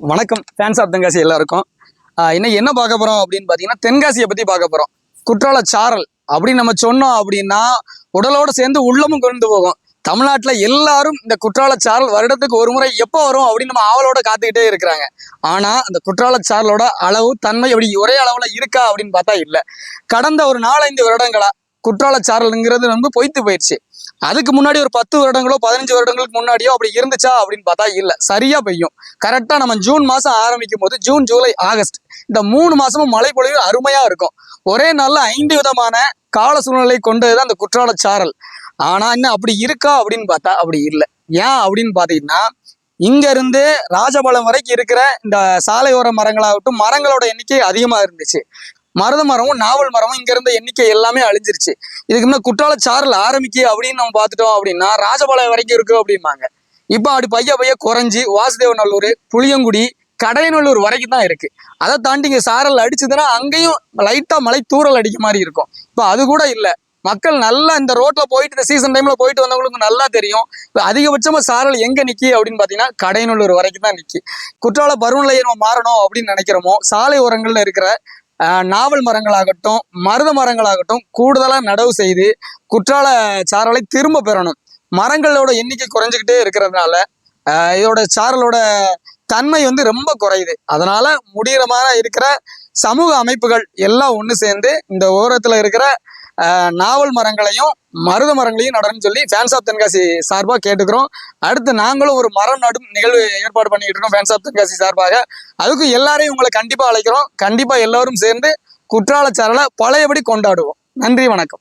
வணக்கம். Fans of Tenkasi எல்லாருக்கும். இன்னைக்கு என்ன பார்க்க போகிறோம் அப்படின்னு பார்த்தீங்கன்னா தென்காசியை பற்றி பார்க்க போகிறோம் குற்றால சாரல் அப்படின்னு நம்ம சொன்னோம் அப்படின்னா உடலோடு சேர்ந்து உள்ளமும் கொண்டு போகும். தமிழ்நாட்டில் எல்லாரும் இந்த குற்றால சாரல் வருடத்துக்கு ஒரு முறை எப்போ வரும் அப்படின்னு நம்ம ஆவலோட காத்துக்கிட்டே இருக்கிறாங்க. ஆனால் அந்த குற்றால சாரலோட அளவு தன்மை எப்படி ஒரே அளவில் இருக்கா அப்படின்னு பார்த்தா இல்லை. கடந்த ஒரு நாலஞ்சு வருடங்களா குற்றால சாரல்ங்கிறது வந்து பொய்த்து போயிடுச்சு அதுக்கு முன்னாடி ஒரு பத்து வருடங்களோ பதினஞ்சு வருடங்களுக்கு முன்னாடியோ அப்படி இருந்துச்சா அப்படின்னு பார்த்தா இல்லை. சரியா பெய்யும். கரெக்டாக நம்ம ஜூன் மாதம் ஆரம்பிக்கும் போது ஜூன் ஜூலை ஆகஸ்ட் இந்த மூணு மாசமும் மழை பொழிவு அருமையா இருக்கும். ஒரே நாளில் ஐந்து விதமான கால சூழ்நிலை கொண்டதுதான் அந்த குற்றால சாரல் ஆனா இன்னும் அப்படி இருக்கா அப்படின்னு பார்த்தா அப்படி இல்லை. ஏன் அப்படின்னு பார்த்தீங்கன்னா இங்க இருந்து ராஜபாளையம் வரைக்கும் இருக்கிற இந்த சாலையோர மரங்களாகட்டும் மரங்களோட எண்ணிக்கை அதிகமா இருந்துச்சு. மருத மரமும் நாவல் மரமும் இங்க இருந்த எண்ணிக்கை எல்லாமே அழிஞ்சிருச்சு. இதுக்கு முன்ன குற்றால சாரல் ஆரம்பிக்கு அப்படின்னு நம்ம பார்த்துட்டோம் அப்படின்னா ராஜபாளையம் வரைக்கும் இருக்கு அப்படிம்பாங்க. இப்போ அப்படி பைய பைய குறைஞ்சி வாசுதேவநல்லூர் புளியங்குடி கடையநல்லூர் வரைக்கும் தான் இருக்கு. அதை தாண்டி இங்க சாரல் அடிச்சதுன்னா அங்கேயும் லைட்டா மழை தூறல் அடிக்க மாதிரி இருக்கும். இப்போ அது கூட இல்லை. மக்கள் நல்லா இந்த ரோட்ல போயிட்டு இந்த சீசன் டைம்ல போயிட்டு வந்தவங்களுக்கு நல்லா தெரியும். அதிகபட்சமா சாரல் எங்க நிக்கி அப்படின்னு பாத்தீங்கன்னா கடையநல்லூர் வரைக்கும் தான் நிக்கி. குற்றால பருவநிலையை நம்ம மாறணும் அப்படின்னு நினைக்கிறோமோ சாலை ஓரங்கள்ல இருக்கிற நாவல் மரங்களாகட்டும் மருத மரங்களாகட்டும் கூடுதலாக நடவு செய்து குற்றால சாரலை திரும்ப பெறணும். மரங்களோட எண்ணிக்கை குறைஞ்சிக்கிட்டே இருக்கிறதுனால இதோட சாரலோட தன்மை வந்து ரொம்ப குறையுது. அதனால முடிகிற மாதிரி இருக்கிற சமூக அமைப்புகள் எல்லாம் ஒன்று சேர்ந்து இந்த ஓரத்தில் இருக்கிற நாவல் மரங்களையும் மருத மரங்களையும் நடணும்னு சொல்லி ஃபேன்ஸ் ஆஃப் தென்காசி சார்பாக கேட்டுக்கிறோம். அடுத்து நாங்களும் ஒரு மரம் நடும் நிகழ்வு ஏற்பாடு பண்ணிட்டு இருக்கோம் ஃபேன்ஸ் ஆஃப் தென்காசி சார்பாக. அதுக்கு எல்லாரையும் உங்களை கண்டிப்பாக அழைக்கிறோம். கண்டிப்பாக எல்லாரும் சேர்ந்து குற்றாலச்சாரலை பழையபடி கொண்டாடுவோம். நன்றி வணக்கம்.